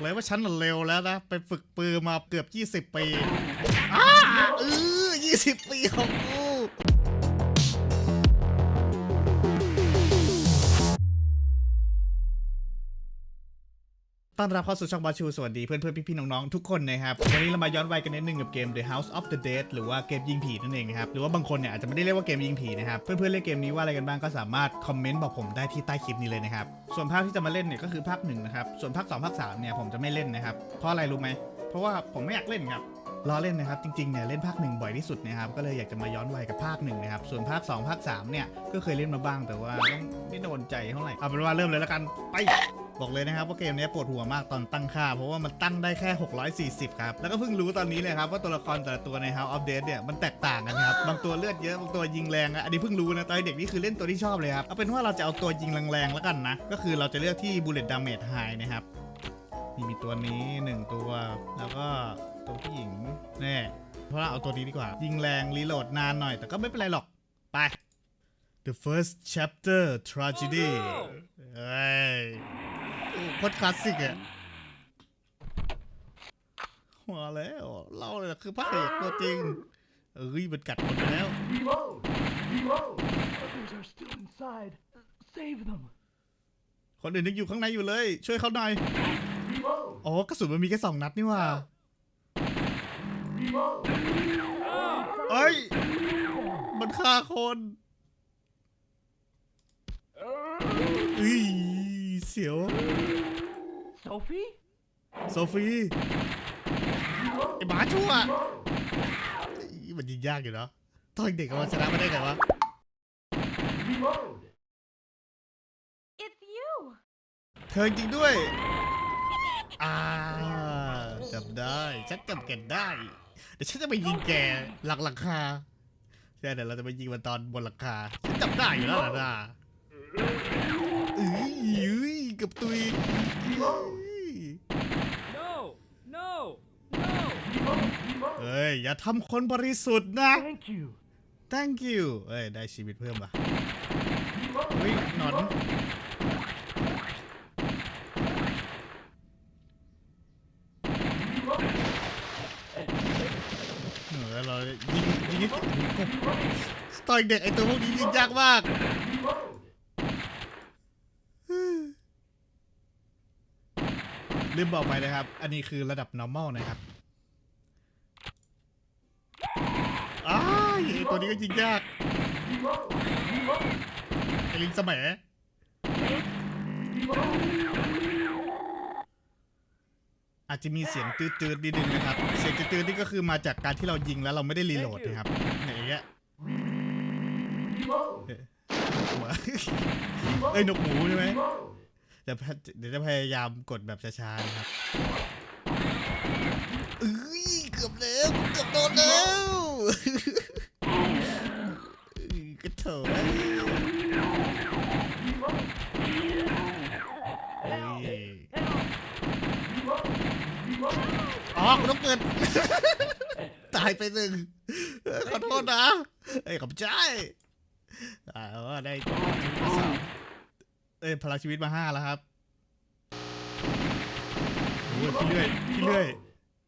เลยว่าฉันน่ะเร็วแล้วนะ ไปฝึกปืนมาเกือบ 20 ปีอ้าเออ20 ปีของกู ต้อนรับเข้าสู่ช่องบาชูสวัสดีเพื่อนเพื่อนๆพี่ๆน้องๆทุกคนนะครับวันนี้เรามาย้อนวัยกันนิดนึงกับเกม The House of the Dead หรือว่าเกมยิงผีนั่นเองนะครับหรือว่าบางคนเนี่ยอาจจะไม่ได้เรียกว่าเกมยิงผีนะครับเพื่อนๆเล่นเกมนี้ว่าอะไรกันบ้างก็สามารถคอมเมนต์บอกผมได้ที่ใต้คลิปนี้เลยนะครับส่วนภาคที่จะมาเล่นเนี่ยก็คือภาคหนึ่งนะครับส่วนภาคสองภาคสามเนี่ยผมจะไม่เล่นนะครับเพราะอะไรรู้ไหมเพราะว่าผมไม่อยากเล่นครับล้อเล่นนะครับจริงๆเนี่ยเล่นภาคหนึ่งบ่อยที่สุดนะครับก็เลยอยากจะมาย้อนวัยกับภาคหนึ่งนะครับส่วนภาคสองภาคสามเนี่ยก็เคยเล่นมาบ้างแต่ว่าไม่โดนใจเท่าไหร่เอาเป็นว่าเริ่มเลยแล้วกันไป บอกเลยนะครับว่าเกมนี้ปวดหัวมากตอนตั้งค่า เพราะว่ามันตั้งได้แค่ 640 ครับ แล้วก็เพิ่งรู้ตอนนี้เลยครับว่าตัวละครแต่ละตัวใน House of Dead เนี่ยมันแตกต่างกันครับ บางตัวเลือดเยอะ บางตัวยิงแรงอะอันนี้เพิ่งรู้นะตอนเด็กนี่คือเล่นตัวที่ชอบเลยครับ เอาเป็นว่าเราจะเอาตัวยิงแรงๆแล้วกันนะ ก็คือเราจะเลือกที่ Bullet Damage High นะครับ นี่มีตัวนี้ 1 ตัว แล้วก็ตัวผู้หญิงแน่เพราะว่าเอาตัวนี้ดีกว่า ยิงแรงรีโหลดนานหน่อย แต่ก็ไม่เป็นไรหรอก ไป The first chapter tragedy เอ้ย โอ้โคตรคลาสสิกอะมาแล้วเราเลยคือพระเอกตัวจริงเอ้ยมันกัดคนไปแล้ว Reload! Reload! Others are still inside. Save them. คนอื่นยังอยู่ข้างในอยู่เลย ช่วยเขาหน่อย Reload! อ๋อกระสุนมันมีแค่สองนัดนี่หว่า Reload! เอ้ย มันฆ่าคนอ้ย เสียว Sophie? โซฟีไอ้หมาชั่วอีมันยิงยากอยู่เนาะตอนเด็กมันชนะไม่ได้ไงวะ Reload! It's you! เธอจริงด้วย อ่าจำได้ ฉันจำแกได้ เดี๋ยวฉันจะไปยิงแกหลังหลังคาใช่เดี๋ยวเราจะไปยิงมันตอนบนหลังคา ฉันจำได้อยู่แล้วล่ะนะเอ้ย เอ้ยเกับตุยเอ้ย No! No! No! Reload! Reload! เอ้ย อย่าทำคนบริสุทธิ์นะ Thank you. thank you เอ้ย ได้ชีวิตเพิ่มว่ะ Reload! เฮ้ยหนอนเออเรายิงยิงนิดต่อยเด็กไอตัวพวกนี้ยิงยากมาก ลืมบอกไปนะครับ อันนี้คือระดับ normal นะครับอ้ายไอตัวนี้ก็ยิงยาก ไอลิงสมัยอาจจะมีเสียงตืดๆนิดนึงนะครับ เสียงตืดๆนี่ก็คือมาจากการที่เรายิงแล้วเราไม่ได้รีโหลดนะครับอย่างเงี้ยหัวเอ้ยนกหมูใช่ไหม เดี๋ยวเดี๋ยวจะพยายามกดแบบช้าๆนะครับเอ้ยเกือบแล้วเกือบโดนแล้วกระโถนอ้ยอ๋อกูต้องเกิดตายไปหนึ่งขอโทษนะเอ้ขอบใจอ่าได้ เอ้ยพลังชีวิตมาห้าแล้วครับโอ้ยพี่เลื่อยพี่เลื่อย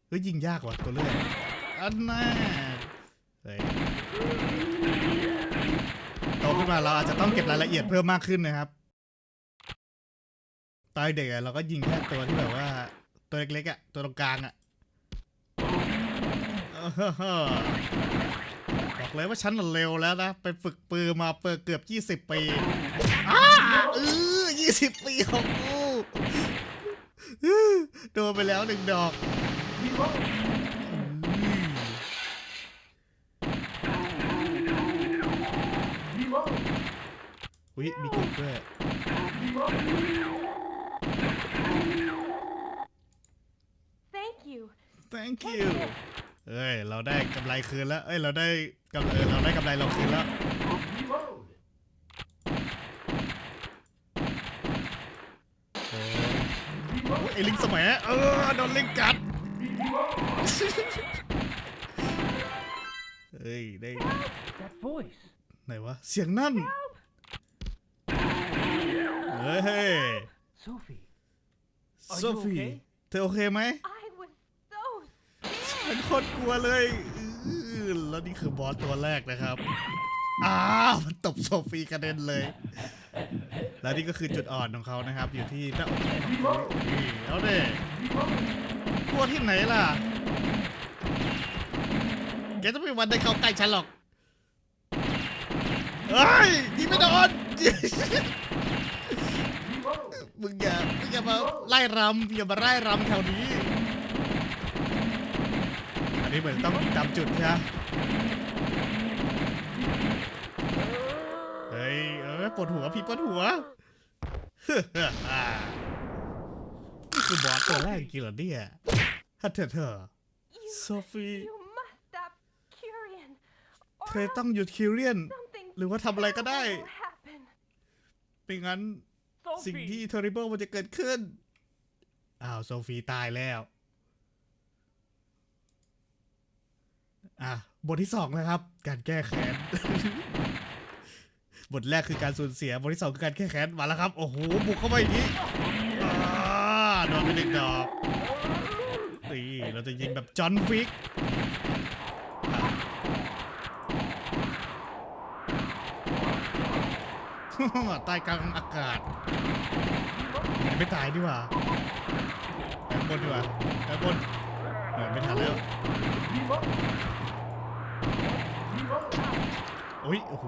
เฮ้ยยิงยากว่ะตัวเลื่อยอันน่าเฮ้ยโตขึ้นมาเราอาจจะต้องเก็บรายละเอียดเพิ่มมากขึ้นนะครับตอนเด็กอะเราก็ยิงแค่ตัวที่แบบว่า ตัวเล็กๆอะตัวตรงกลางอะ เลยว่าฉันน่ะเร็วแล้วนะ ไปฝึกปืนมาเปิดเกือบ 20 ปีอ้าเออ20 ปีของกูอื้อโดนไปแล้วหนึ่งดอก Reload! อืม Reload! อุ้ยมีกบด้วย Thank you. Thank you เอ้ย เราได้กำไรคืนแล้ว เอ้ย เราได้กำเออเราได้กำไรเราคืนแล้ว Reload! โอ้โอ้ไอ้ลิงสมัยเออโดนลิงกัด เฮ้ย ได้ That voice. ไหนวะ เสียงนั่น เฮ้ย Sophie. Are โซ you ฟี okay? เธอโอเคไหม I was so เป็นคนกลัวเลยอื้อแล้วนี่คือบอสตัวแรกนะครับ อ้าวมันตบโซฟีกระเด็นเลย แล้วนี่ก็คือจุดอ่อนของเขานะครับ อยู่ที่หน้าอกนี่เอาเด้กลัวที่ไหนล่ะ แกจะไม่มีวันได้เข้าใกล้ฉันหรอก เฮ้ยยิงไม่โดน มึงอย่ามึงอย่ามาไล่รำอย่ามาไล่รำแถวนี้ นนี้เหมือนต้องจำจุดใช่ไหมเฮ้ยเออปวดหัวพี่ปวดหัวนี่คือบอสตัวแรกจริงเหรอเนี่ยฮัทเธอเธอ you. Sophie You must stop Kyrian. เธ Or อต้องหยุดคิวเรียน something หรือว่าทำอะไรก็ได้ terrible will happen. ไม่งั้นสิ่งที่ Sophie! เทอริเบิลมันจะเกิดขึ้น อ้าว โซฟีตายแล้ว อะบทที่สองนะครับ การแก้แค้น บทแรกคือการสูญเสีย บทที่สองคือการแก้แค้น มาแล้วครับ โอ้โห บุกเข้าไปอีกทีอ่าโดนไปหนึ่งดอกนี่เราจะยิงแบบจอห์นฟิกใต้กลางอากาศยังไม่ตายดีกว่าไปข้างบนดีกว่าไปข้างบนเออไม่ทันแล้ว อุ้ยโอ้โห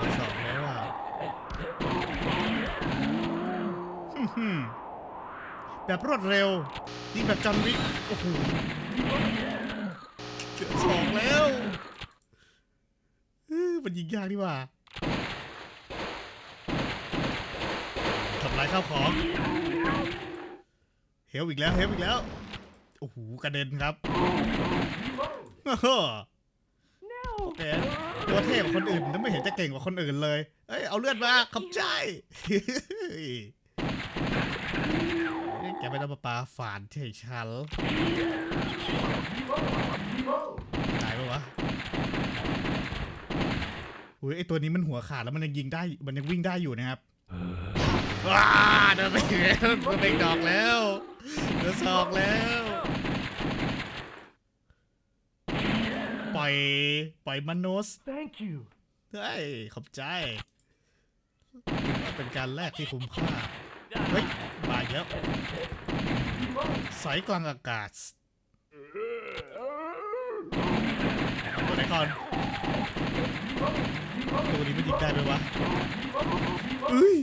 มาสองแล้วอะฮึ่มๆแบบรวดเร็วยิงแบบจอห์นวิกโอ้โหเจอสองแล้วเออมันยิงยากดีกว่าทำลายข้าวของเฮลอีกแล้วเฮลอีกแล้วโอ้โหกระเด็นครับ โอ้โห No. โอเคตัวเทพกว่าคนอื่นแล้วไม่เห็นจะเก่งกว่าคนอื่นเลย เอ้ยเอาเลือดมาขอบใจ แกไม่ต้องมาปาฝานที่ฉันตายปะวะอุ้ยไอตัวนี้มันหัวขาดแล้วมันยังยิงได้ มันยังวิ่งได้อยู่นะครับว้าเดินไปแล้วเดินไปดอกแล้วเดินสอกแล้ว ปล่ อยปล่อยมนุษย์ Thank you. เฮ้ยขอบใจว่าเป็นการแลกที่คุ้มค่า เฮ้ยมาเยอะสายกลางอากาศเอาตัวไหนก่อนตัวนี้มันยิงได้ไหมวะเฮ้ย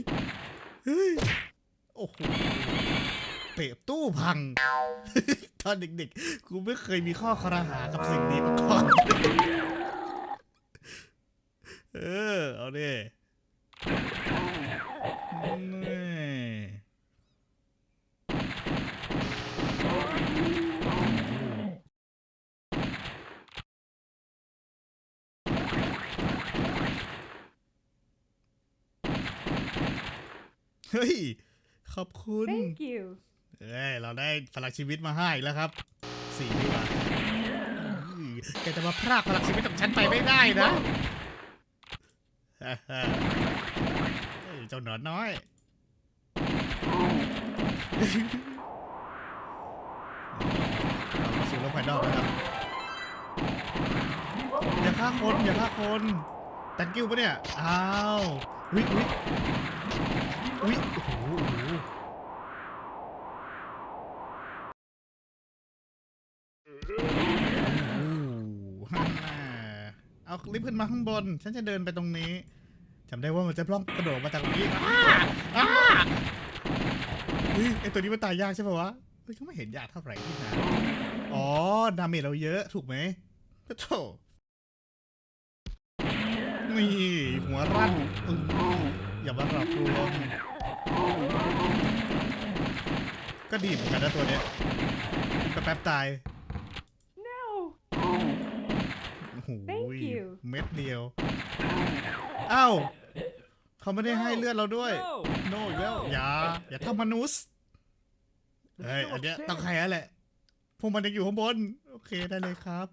เฮ้ยโอ้โห เตะตู้พัง ตอนเด็กๆ กูไม่เคยมีข้อคอรหากับสิ่งนี้มาก่อน เออ เอาดินี่เฮ้ย ขอบคุณ Thank you. เอ้ยเราได้พลังชีวิตมาให้แล้วครับสี่ดีกว่าแกจะมาพรากพลังชีวิตของฉันไปไม่ได้นะเจ้าหนอนน้อยเรามาสู่โลกภายนอกนะครับ อย่าฆ่าคน อย่าฆ่าคนตังกิ้วปะเนี่ย อ้าว วิวิวิโอ้โห โอ้ฮ่าเอาลิฟต์ขึ้นมาข้างบน ฉันจะเดินไปตรงนี้จำได้ว่ามันจะปล้องกระโดดมาจากตรงนี้อ้าอ้าเฮ้ยไอตัวนี้มันตายยากใช่ป่าวะเฮ้ยก็ไม่เห็นยากเท่าไหร่ที่นะอ๋อ ดาเมจเราเยอะถูกไหมโธ่นี่หัวรั่นอื้ออย่ามาหลอกลวงก็ดีเหมือนกันนะตัวเนี้ยก็แป๊บตาย No. โอ้โห Thank you เม็ดเดียวอ้าวเขาไม่ได้ให้เลือดเราด้วย No! โน่อีกแล้วอย่าอย่าทำมนุษย์เฮ้ยอันเนี้ยต้องใครแล้วแหละ พวกมันยังอยู่ข้างบน โอเคได้เลยครับ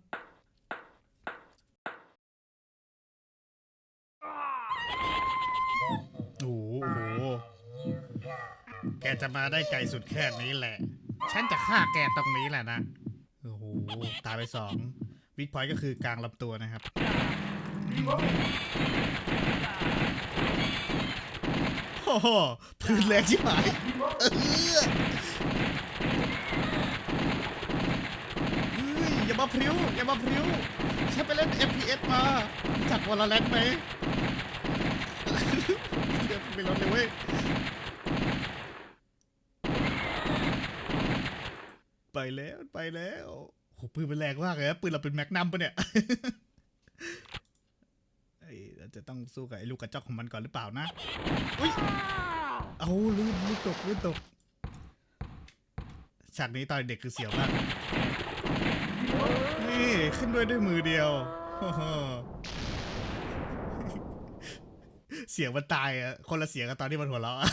โอ้โหโอ้โหแกจะมาได้ไกลสุดแค่นี้แหละ ฉันจะฆ่าแกตรงนี้แหละนะ โอ้โห ตายไปสอง วิกพอยต์ก็คือกลางลำตัวนะครับ โอ้โหพื้นแรงชิบหายเออเฮ้ยอย่ามาพริ้วอย่ามาพริ้วฉันไปเล่น FPS มาจากวอลเลนไหมเดี๋ยวไปรถเลยเว้ย ไปแล้ว ไปแล้ว โหปืนมันแรงมากเลยนะปืนเราเป็นแมกนัมปะเนี่ยเอ้ยเราจะต้องสู้กับไอ้ลูกกระจอกของมันก่อนหรือเปล่านะ อุ้ย เอาลื่นลื่นตกลื่นตก ฉากนี้ตอนเด็กคือเสียวมาก นี่ขึ้นด้วยด้วยมือเดียว เสียงมันตายอะคนละเสียงกับตอนที่มันหัวเราะอะ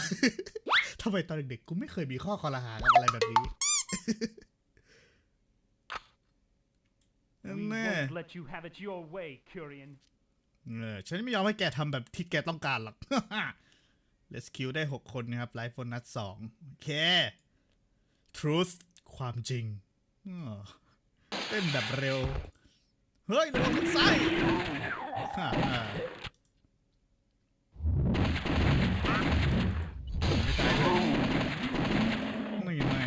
ทำไมตอนเด็กๆกูไม่เคยมีข้อคอรหากับอะไรแบบนี้ นั่น We แน่ won't let you have it your way, Curian. เออฉันไม่ยอมให้แกทำแบบที่แกต้องการหรอก Let's kill ได้ 6 คนนะครับ Life bonus 2โอเค Truth ความจริงอ้อเต้นแบบเร็ว เฮ้ยระวังมันไส้ฮ่าฮ่าไม่ตายเลยไม่ไม่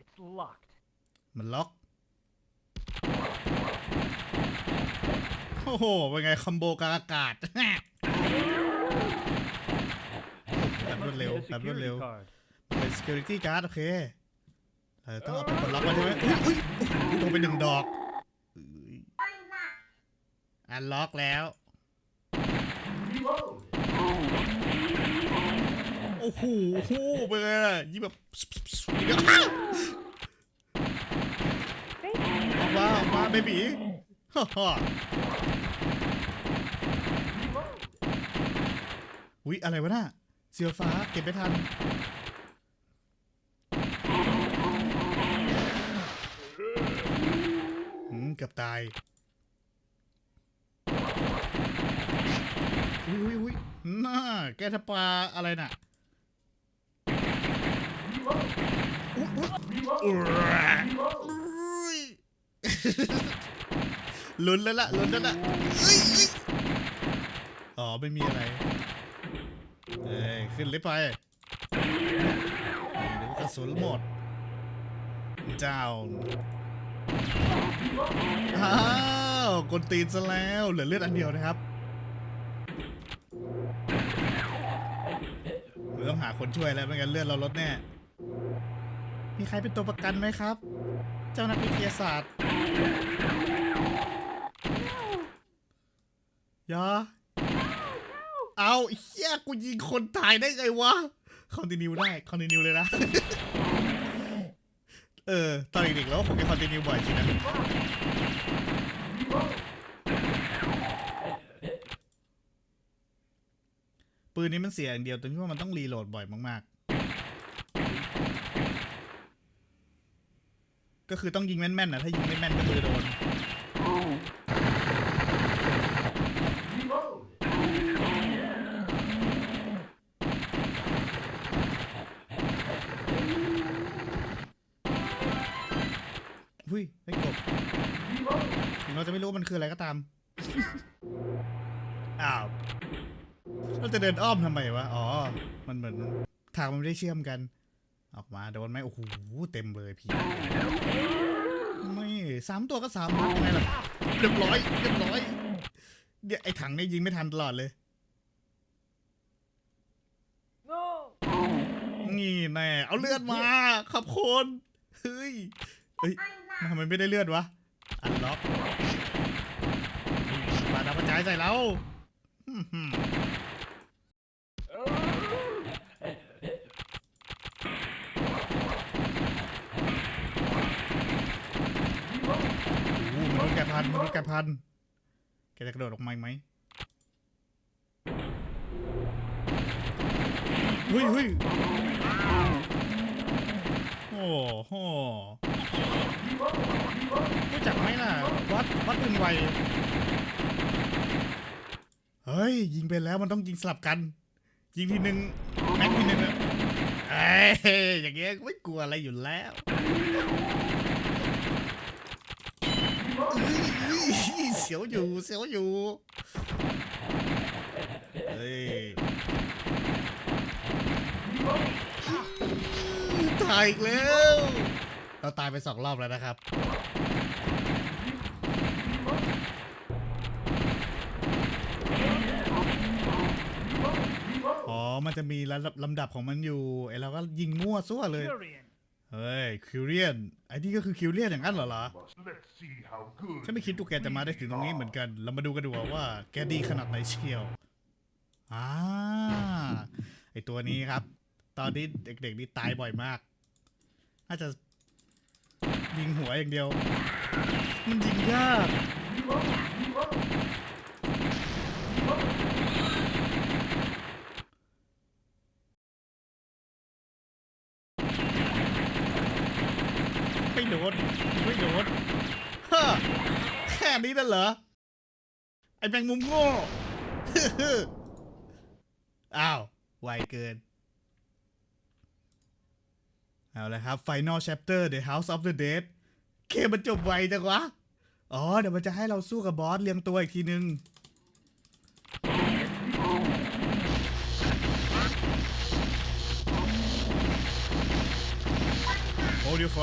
It's locked. มันล็อก โอ้โห เป็นไงคอมโบกลางอากาศแบบรวด Must เร็ว need a แบบรวด security เร็ว card. เป็น security guard โอเคเราจะต้องเอาไปปลดล็อกมันใช่ไหมอุ้ยอุ้ยโอ้โหโดนไปหนึ่งดอกอันล็อกแล้ว โอ้โหโอ้โหเป็นไงล่ะยี่แบบเดี๋ยวอ้าวออกมาออกมาเบบี ฮ่าฮ่าอุ้ยอะไรวะน่ะเสือฟ้าเก็บไม่ทัน อืมเกือบตาย อุ้ยอุ้ยอุ้ยน่าแกทปลาอะไรน่ะอุ๊ยอุ๊ยอุ๊ยอุ๊ย ลุ้นแล้วล่ะลุ้นแล้วล่ะอ๋อไม่มีอะไรเอ้ยขึ้นเลยไปเดี๋ยวกระสุนหมดเจ้าอ้าวกดตีนซะแล้วเหลือเลือดอันเดียวนะครับเราต้องหาคนช่วยแล้วไม่งั้นเลือดเราลดแน่ มีใครเป็นตัวประกันไหมครับ เจ้านักวิทยาศาสตร์ อยาเอาเฮียกูยิงคนตายได้ไงวะคอนติเนียได้คอนติเนียเลยนะ เออ ตอนเด็กๆแล้วผมจะคอนติเนียบ่อยจริงนะปืนนี้มันเสียอย่างเดียวตรงที่ว่ามันต้องรีโหลดบ่อยมากๆ ก็คือต้องยิงแม่นๆนะถ้ายิงไม่แม่นก็คือโดน ราจะไม่รู้ว่ามันคืออะไรก็ตาม อ้าว เราจะเดินอ้อมทำไมวะ อ๋อ มันเหมือนทางมันไม่ได้เชื่อมกัน ออกมาโดนไหมโอ้โห เต็มเลยพี่ ไม่สามตัวก็สามนัดยังไงล่ะ เรียบร้อย เรียบร้อย เดี๋ยวไอ้ถังเนี่ยยิงไม่ทันตลอดเลย No! นี่แน่ เอาเลือดมาขับคนเฮ้ย เฮ้ยมันทำไมไม่ได้เลือดวะ อันล็อกปาดาวกระจายใส่เราโอ้โหมนุษย์แกะพันมนุษย์แกะพันแกจะกระโดดออกมาอีกไหมเฮ้ยเฮ้ยโอ้โห รู้จักไหมล่ะ วัดวัดปืนไว เฮ้ย ยิงไปแล้วมันต้องยิงสลับกัน ยิงทีหนึ่งแม็กทีหนึ่งอะเอ้ยอย่างเงี้ยไม่กลัวอะไรอยู่แล้วเสียวอยู่เสียวอยู่เฮ้ยตายอีกแล้ว เราตายไปสองรอบแล้วนะครับ อ๋อ มันจะมีลำลำดับของมันอยู่ไอเราก็ยิงมั่วซั่วเลย เฮ้ย คิวเรียน ไอ้นี่ก็คือคิวเรียนอย่างนั้นเหรอเหรอ Let's see how good. ฉันไม่คิดว่าแกจะมาได้ถึงตรงนี้เหมือนกัน เรามาดูกันดีว่าว่าแกดีขนาดไหนเชียว อ่า ไอตัวนี้ครับ ตอนนี้เด็กๆนี่ตายบ่อยมาก น่าจะ ยิงหัวอย่างเดียว มันยิงยากไม่โดนไม่โดนฮะแค่นี้นั่นเหรอ ไอแมงมุมโง่อ้าว ไวเกิน เอาละครับ Final Chapter The House of the Dead เกมมันจบไวจังวะ อ๋อ เดี๋ยวมันจะให้เราสู้กับบอสเรียงตัวอีกทีนึง โอ้ดิวไฟ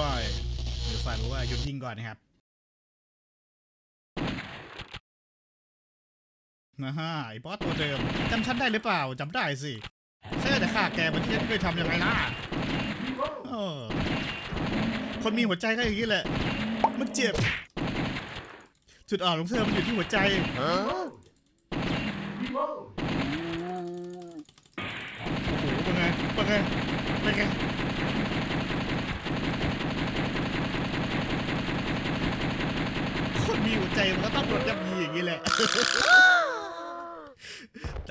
ดิวไฟบอกว่าหยุดยิงก่อนนะครับนะฮะไอ้บอสตัวเดิมจำฉันได้หรือเปล่าจำได้สิเชื่อแต่ฆ่าแกมันที่เคยทำยังไงล่ะ คนมีหัวใจก็อย่างนี้แหละ มันเจ็บ จุดอ่อนของเธอมันอยู่ที่หัวใจ Reload. โอ้โหเป็นไงเป็นไงเป็นไงคนมีหัวใจมันก็ต้องโดนยับยีอย่างนี้แหละ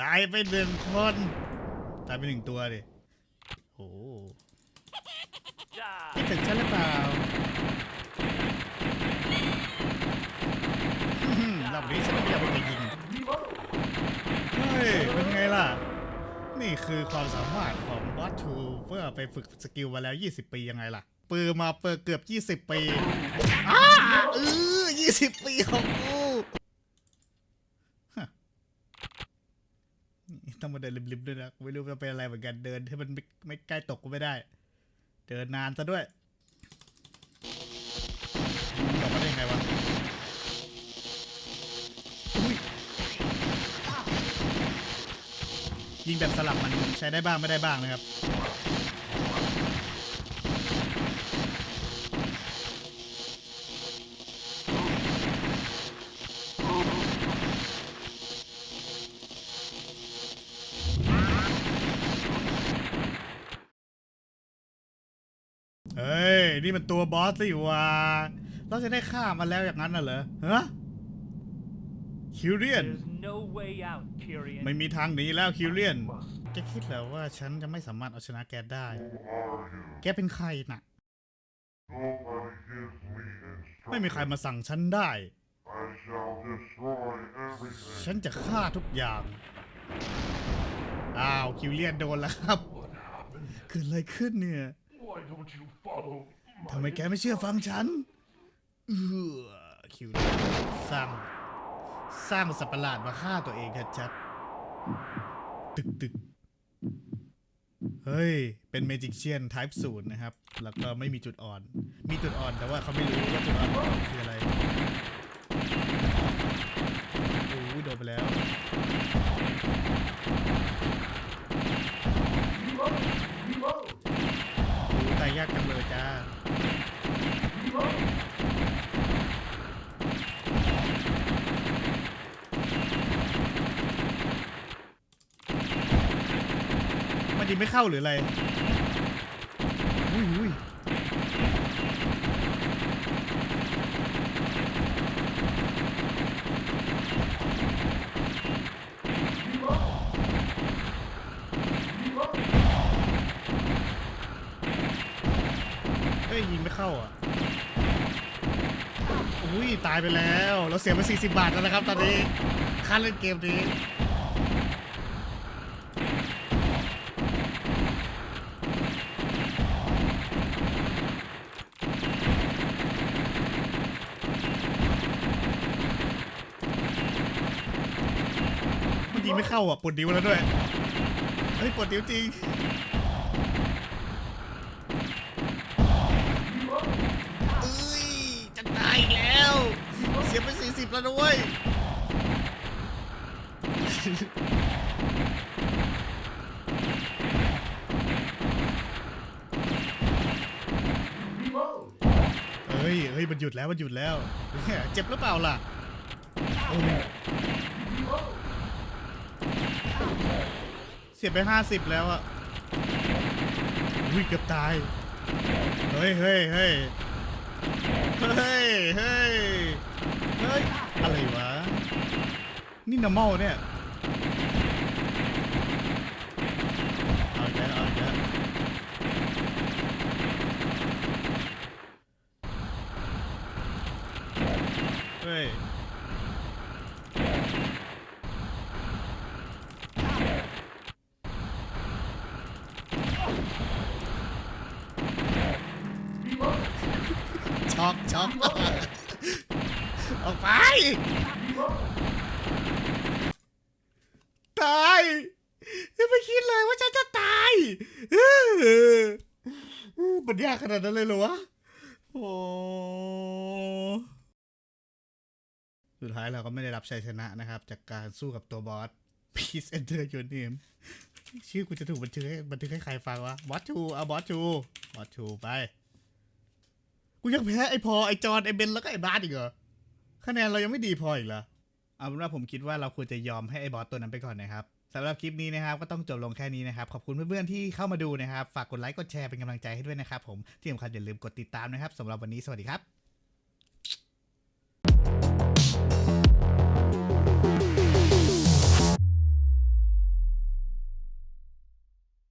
ตายไปหนึ่งคน ตายไปหนึ่งตัวดิโอ้ คิดถึงฉันหรือเปล่าอื้อหือรอบนี้ฉันไม่อยากไปยิง เฮ้ย เป็นไงล่ะ นี่คือความสามารถของบอสทูเพื่อไปฝึกสกิลมาแล้ว 20 ปียังไงล่ะ ปืนมาเปิดเกือบ 20 ปีอ้าเออ20 ปีของกูฮะนี่ต้องมาเดินริมๆด้วยนะกูไม่รู้จะเป็นอะไรเหมือนกัน เดินให้มันไม่ไม่ใกล้ตกก็ไม่ได้ เดินนานซะด้วยออกมาได้ยังไงวะยิงแบบสลับมันใช้ได้บ้างไม่ได้บ้างนะครับ นี่มันตัวบอสสิวะเราจะได้ฆ่ามันแล้วอย่างนั้นน่ะเหรอฮะคิวเรียน There's no way out, Kyrian. ไม่มีทางหนีแล้วคิวเรียน แกคิดแล้วว่าฉันจะไม่สามารถเอาชนะแกได้ แกเป็นใครน่ะ Nobody gives me ไม่มีใคร instructions. มาสั่งฉันได้ I shall destroy everything. ฉันจะฆ่าทุกอย่าง อ้าวคิวเลียนโดนแล้วครับ What happened? เกิดอะไรขึ้นเนี่ย ทำไมแกไม่เชื่อฟังฉัน เออคิวเลียนสร้าง สร้างสัตว์ประหลาดมาฆ่าตัวเองชัดๆตึกตึกเฮ้ย เป็นเมจิกเชียน type ศูนย์นะครับ แล้วก็ไม่มีจุดอ่อน มีจุดอ่อนแต่ว่าเขาไม่รู้ว่าจุดอ่อนคืออะไรโอ้ยโดนไปแล้วตายยากจังเลยจ้า มันยิงไม่เข้าหรืออะไรอุ้ยอุ้ย เสียไป40 บาทแล้วนะครับ ตอนนี้ค่าเล่นเกมนี้มันยิไม่เข้าอะปวดนิ้วแล้วด้วย เฮ้ยปวดนิ้วจริง สิบแล้วด้วยเฮ้ยเฮ้ย มันหยุดแล้ว มันหยุดแล้วเนี่ยเจ็บหรือเปล่าล่ะโอ้ยเสียไปห้าสิบแล้วอะวิ่งเกือบตาย เฮ้ยเฮ้ยเฮ้ยเฮ้ยเฮ้ย อะไรวะ นี่ normal เนี่ยอีกแล้วเอาอีกแล้วเฮ้ย Reload. ช็อกช็อกออกไป Reload. ตายยังไม่คิดเลยว่าฉันจะตายเออมั นยากขนาดนั้นเลยเหรอวะ โอ้สุดท้ายเราก็ไม่ได้รับชัยชนะนะครับ จากการสู้กับตัวบอส Please enter your name ชื่อกูจะถูกบันทึกให้บันทึกให้ใครฟังวะบอสชูเอาบอสชูบอสชูไป กูยังแพ้ไอพอไอจอนไอเบนแล้วก็ไอบาสอีกเหรอ คะแนนเรายังไม่ดีพออีกเหรอ เอาเป็นว่าผมคิดว่าเราควรจะยอมให้ไอบอสตัวนั้นไปก่อนนะครับ สำหรับคลิปนี้นะครับก็ต้องจบลงแค่นี้นะครับ ขอบคุณเพื่อนๆที่เข้ามาดูนะครับ ฝากกดไลค์กดแชร์เป็นกำลังใจให้ด้วยนะครับผมที่สำคัญอย่าลืมกดติดตามนะครับสำหรับวันนี้สวัสดีครับ